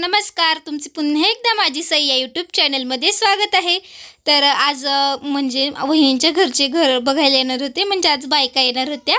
नमस्कार तुमचे पुन्हा एकदा माझी सई या यूट्यूब चॅनलमध्ये स्वागत आहे. तर आज म्हणजे वहिनींच्या घरचे घर बघायला येणार होते म्हणजे आज बायका येणार होत्या.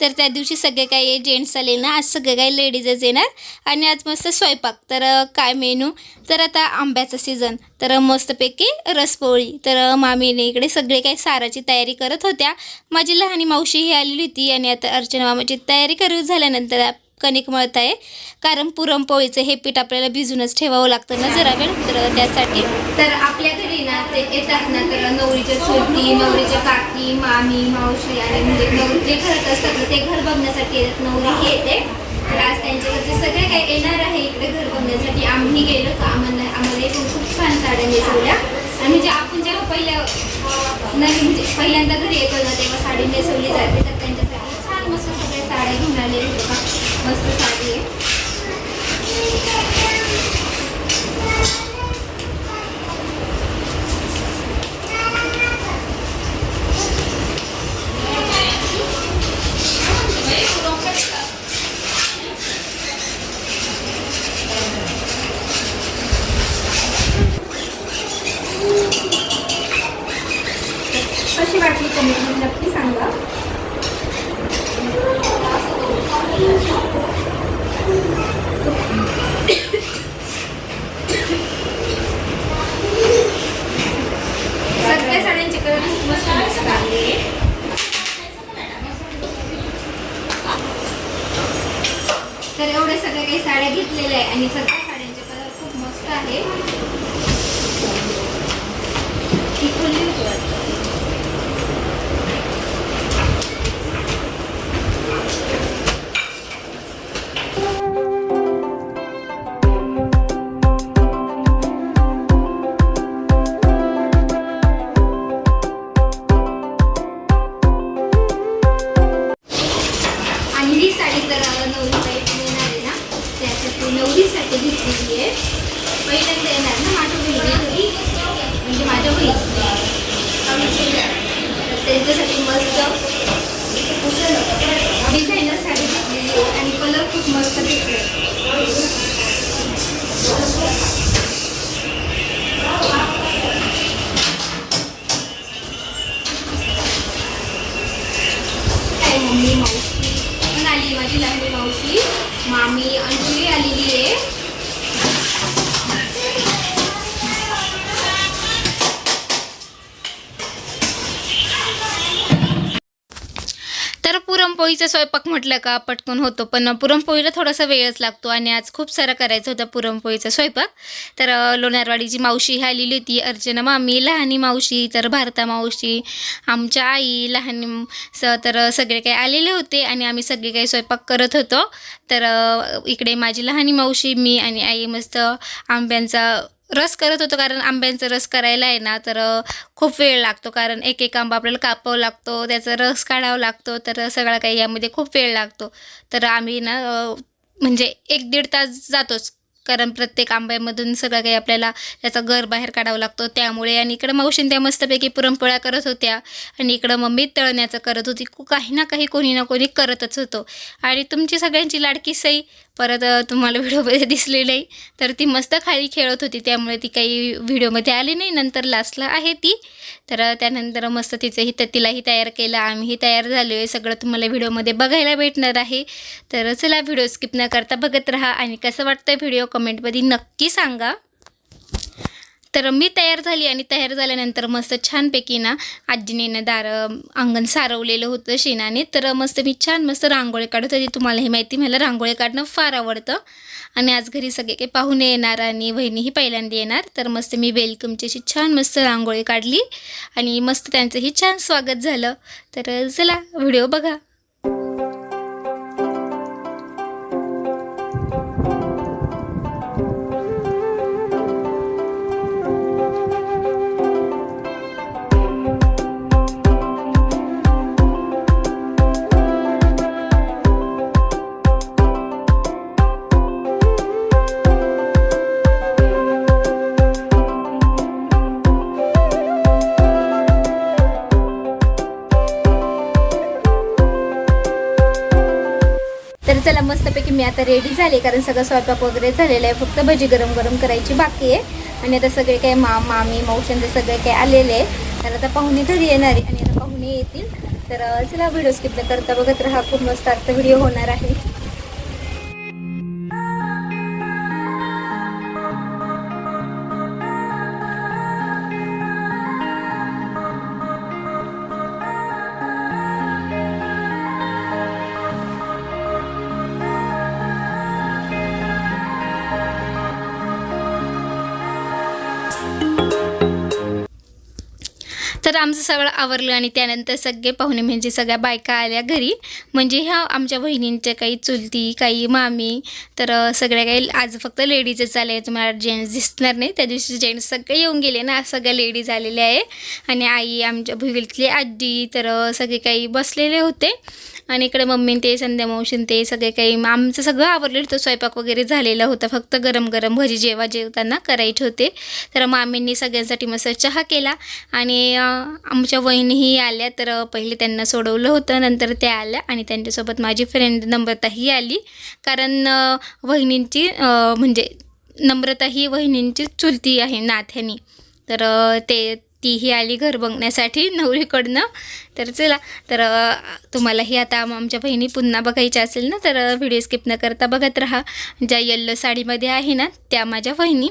तर त्या दिवशी सगळे काही जेंट्स आले ना आज सगळे काही लेडीजच येणार आणि आज मस्त स्वयंपाक. तर काय मेनू? तर आता आंब्याचं सीझन तर मस्तपैकी रसपोळी. तर मामीने इकडे सगळे काही साराची तयारी करत होत्या. माझी लहानी मावशी ही आलेली होती आणि आता अर्चना मामाची तयारी करू झाल्यानंतर कणिक मळत आहे. कारण पुरणपोळीचं हे पीठ आपल्याला भिजूनच ठेवावं लागतं ना जरा वेळ तर त्यासाठी. तर आपल्या घरी ना ते येतात ना तर नवरीच्या चुलती नवरीच्या काकी मामी मावशी आणि म्हणजे नवरी जे घरात असतात ते घर बघण्यासाठी येतात. नवरी ही येते. तर आज त्यांच्या सगळे काही येणार आहे इकडे घर बघण्यासाठी. आम्ही गेलो तर आम्हाला आम्हाला एकूण खूप छान साड्या नेसवल्या. आणि म्हणजे आपण जेव्हा पहिल्या नवीन म्हणजे पहिल्यांदा घरी येतो ना तेव्हा साडी नेसवली जाते. तर त्यांच्यासाठी छान मस्त सगळ्या साड्या घेऊन आलेल्या होत्या बघा. मस्त साडी त्यांच्यासाठी मस्त डिझायनर साडी घेतलेली आहे आणि कलर खूप मस्त घेतले काय मम्मी मावशी पण आली माझी लहान मावशी मामी अंजली आलेली आहे तर पुरणपोळीचा स्वयंपाक म्हटलं का पटकन होतो. पण पुरणपोळीला थोडासा वेळच लागतो आणि आज खूप सारा करायचं होतं पुरणपोळीचा स्वयंपाक. तर लोणारवाडीची मावशी ही आलेली होती अर्चना मामी लहानी मावशी तर भारता मावशी आमच्या आई लहान स तर सगळे काही आलेले होते आणि आम्ही सगळे काही स्वयंपाक करत होतो. तर इकडे माझी लहानी मावशी मी आणि आई मस्त आंब्यांचा रस करत होतो कारण आंब्यांचा रस करायला आहे ना तर खूप वेळ लागतो. कारण एक एक आंबा आपल्याला कापावं लागतो त्याचा रस काढावा लागतो तर सगळा काही यामध्ये खूप वेळ लागतो. तर आम्ही ना म्हणजे एक दीड तास जातोच. कारण प्रत्येक आंब्यामधून सगळं काही आपल्याला त्याचा गर बाहेर काढावा लागतो. त्यामुळे आणि इकडं मावशीन त्या मस्तपैकी पुरणपोळ्या करत होत्या. आणि इकडं मम्मी तळण्याचं करत होती. काही ना काही कोणी ना कोणी करतच होतो. आणि तुमची सगळ्यांची लाडकी सई परत तुम्हाला व्हिडिओमध्ये दिसली नाही. तर ती मस्त खाली खेळत होती. त्यामुळे ती काही व्हिडिओमध्ये आली नाही. नंतर लास्टला आहे ती. तर त्यानंतर मस्त तिचंही तर तिलाही तयार केलं. आम्हीही तयार झालो आहे सगळं तुम्हाला व्हिडिओमध्ये बघायला भेटणार आहे. तर चला व्हिडिओ स्किप न करता बघत राहा. आणि कसं वाटतं व्हिडिओ? कमेंटमध्ये नक्की सांगा. तर मी तयार झाली आणि तयार झाल्यानंतर मस्त छानपैकी ना आजीने ना दार अंगण सारवलेलं होतं शेणाने. तर मस्त मी छान मस्त रांगोळी काढत होती. तुम्हालाही माहिती मला रांगोळी काढणं फार आवडतं. आणि आज घरी सगळे काही पाहुणे येणार आणि बहिणीही पहिल्यांदा येणार. तर मस्त मी वेलकमची अशी छान मस्त रांगोळी काढली आणि मस्त त्यांचंही छान स्वागत झालं. तर चला व्हिडिओ बघा. मी आता रेडी झाले कारण सगळं स्वयंपाक वगैरे झालेलं आहे. फक्त भजी गरम गरम करायची बाकी आहे. आणि आता सगळे काही मा मामी मावशन ते सगळे काही आलेले आहे तर आता पाहुणे घरी येणार आहे आणि आता पाहुणे येतील. तर चला व्हिडिओ स्किप न करता बघत राहा. खूप मस्त आजचा व्हिडिओ होणार आहे. तर आमचं सगळं आवरलं आणि त्यानंतर सगळे पाहुणे म्हणजे सगळ्या बायका आल्या घरी. म्हणजे ह्या आमच्या बहिणींच्या काही चुलती काही मामी तर सगळ्या काही आज फक्त लेडीजच आले तुम्हाला जेंट्स दिसणार नाही. त्या दिवशी जेंट्स सगळे येऊन गेले ना. सगळ्या लेडीज आलेल्या आहे. आणि आई आमच्या भुईतली आजी तर सगळे काही बसलेले होते. आणि इकडे मम्मीन ते संध्या मावशीन ते सगळे काही मग आमचं सगळं आवरलेलं होतं. स्वयंपाक वगैरे झालेला होता. फक्त गरम गरम भजी जेव्हा जेवताना करायचे होते. तर मामींनी सगळ्यांसाठी मस्त चहा केला. आणि आमच्या वहिनीही आल्या. तर पहिले त्यांना सोडवलं होतं. नंतर त्या आल्या आणि त्यांच्यासोबत माझी फ्रेंड नम्रताही आली. कारण वहिनींची म्हणजे नम्रता ही वहिनींची चुलती आहे नाथ्यानी. तर ते तीही आली घर बघण्यासाठी नवरीकडनं. तर चला तर तुम्हालाही आता आमच्या बहिणी पुन्हा बघायच्या असेल ना तर व्हिडिओ स्किप न करता बघत राहा. ज्या येल्लो साडीमध्ये आहे ना त्या माझ्या बहिणी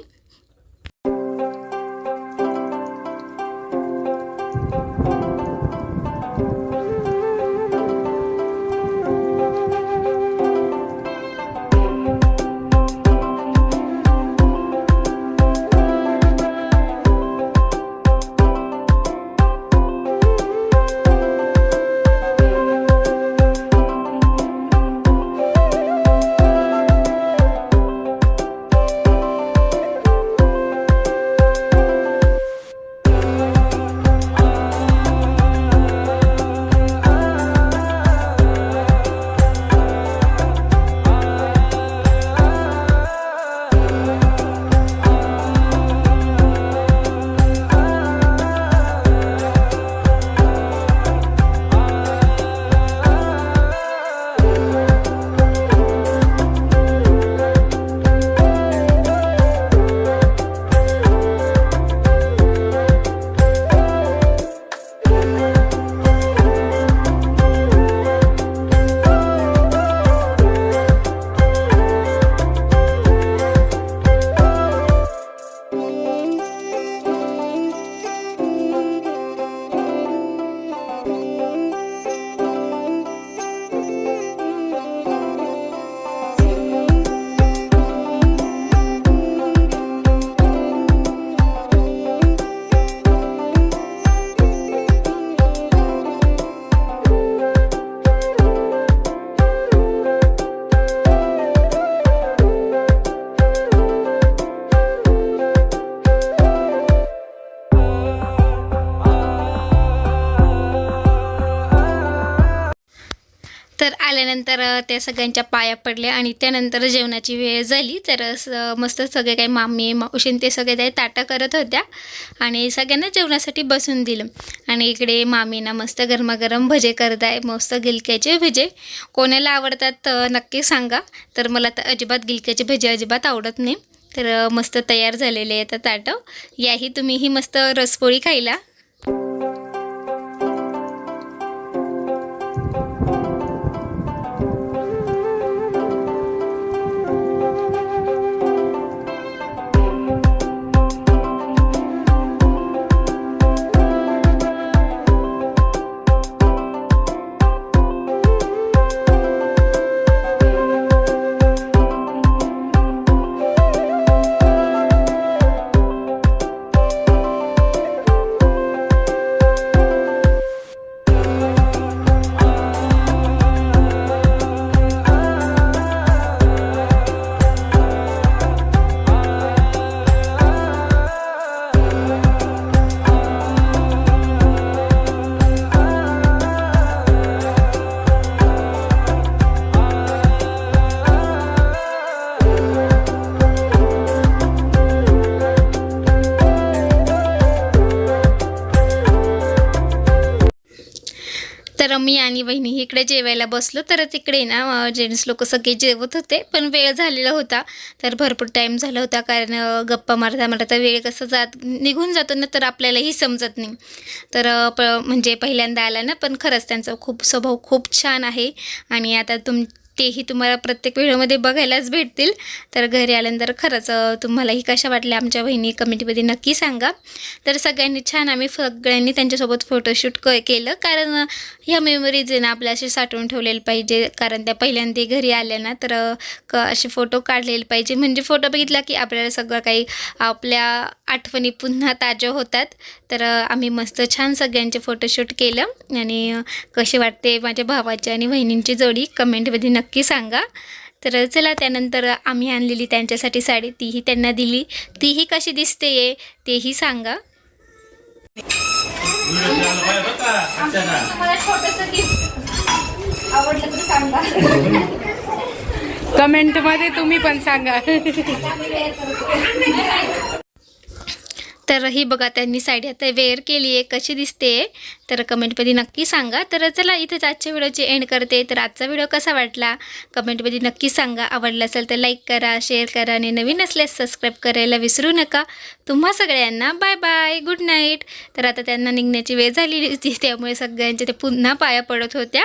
त्यानंतर त्या सगळ्यांच्या पाया पडल्या आणि त्यानंतर जेवणाची वेळ झाली. तर स- मस्त सगळे काही मामी मावशीन ते सगळे काही ताटं करत होत्या आणि सगळ्यांना जेवणासाठी बसून दिलं. आणि इकडे मामीना मस्त गरमागरम भजे करत आहे मस्त गिलक्याचे भजे. कोणाला आवडतात तर नक्की सांगा. तर मला तर अजिबात गिलक्याचे भजे अजिबात आवडत नाही. तर मस्त तयार झालेले आहेत ताटं. याही तुम्हीही मस्त रसपोळी खायला. तर मी आणि बहिणी इकडे जेवायला बसलो. तर तिकडे ना जेंट्स लोक सगळे जेवत होते. पण वेळ झालेला होता. तर भरपूर टाईम झाला होता. कारण गप्पा मारता मारता वेळ कसं जात निघून जातो ना तर आपल्यालाही समजत नाही. तर प म्हणजे पहिल्यांदा आला ना पण खरंच त्यांचा खूप स्वभाव खूप छान आहे. आणि आता तुम तेही तुम्हाला प्रत्येक व्हिडिओमध्ये बघायलाच भेटतील. तर घरी आल्यानंतर खरंच तुम्हालाही कशा वाटल्या आमच्या बहिणी कमेंटमध्ये नक्की सांगा. तर सगळ्यांनी छान आम्ही सगळ्यांनी त्यांच्यासोबत फोटोशूट क केलं. कारण ह्या मेमरीज आहे ना आपल्या असे साठवून ठेवलेले पाहिजे. कारण त्या पहिल्यांदा घरी आल्या ना तर क असे फोटो काढलेले पाहिजे. म्हणजे फोटो बघितला की आपल्याला सगळं काही आपल्या आठवणी पुन्हा ताज्या होतात. तर आम्ही मस्त छान सगळ्यांचे फोटोशूट केलं. आणि कसे वाटते माझ्या भावाची आणि बहिणींची जोडी कमेंटमध्ये नक्की नक्की सांगा. तर चला त्यानंतर आम्ही आणलेली त्यांच्यासाठी साडी तीही त्यांना दिली. तीही कशी दिसते तेही सांगा. कमेंटमध्ये तुम्ही पण सांगा. तर ही बघा त्यांनी साडी आता वेअर केली आहे. कशी दिसते? तर कमेंटमध्ये नक्की सांगा. तर चला इथेच आजच्या व्हिडिओची एंड करते. तर आजचा व्हिडिओ कसा वाटला? कमेंटमध्ये नक्की सांगा. आवडला असेल तर लाईक करा शेअर करा आणि नवीन असल्यास सबस्क्राईब करायला विसरू नका. तुम्हा सगळ्यांना बाय बाय गुड नाईट तर आता त्यांना निघण्याची वेळ झालेली होती. त्यामुळे सगळ्यांच्या ते पुन्हा पाया पडत होत्या.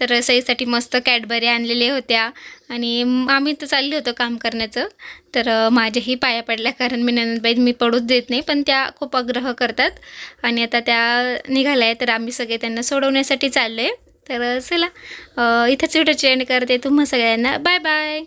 तर सईसाठी मस्त कॅडबरी आणलेल्या होत्या. आणि आम्ही तर चाललो होतो काम करण्याचं. तर माझ्याही पाया पडल्या कारण मी नंदबाई मी पडूच देत नाही पण त्या खूप आग्रह करतात. आणि आता त्या निघाल्या आहे तर आम्ही सगळे त्यांना सोडवण्यासाठी चाललो आहे तर चला इथंच व्हिडिओ एंड करते तुम्हा सगळ्यांना. Bye bye.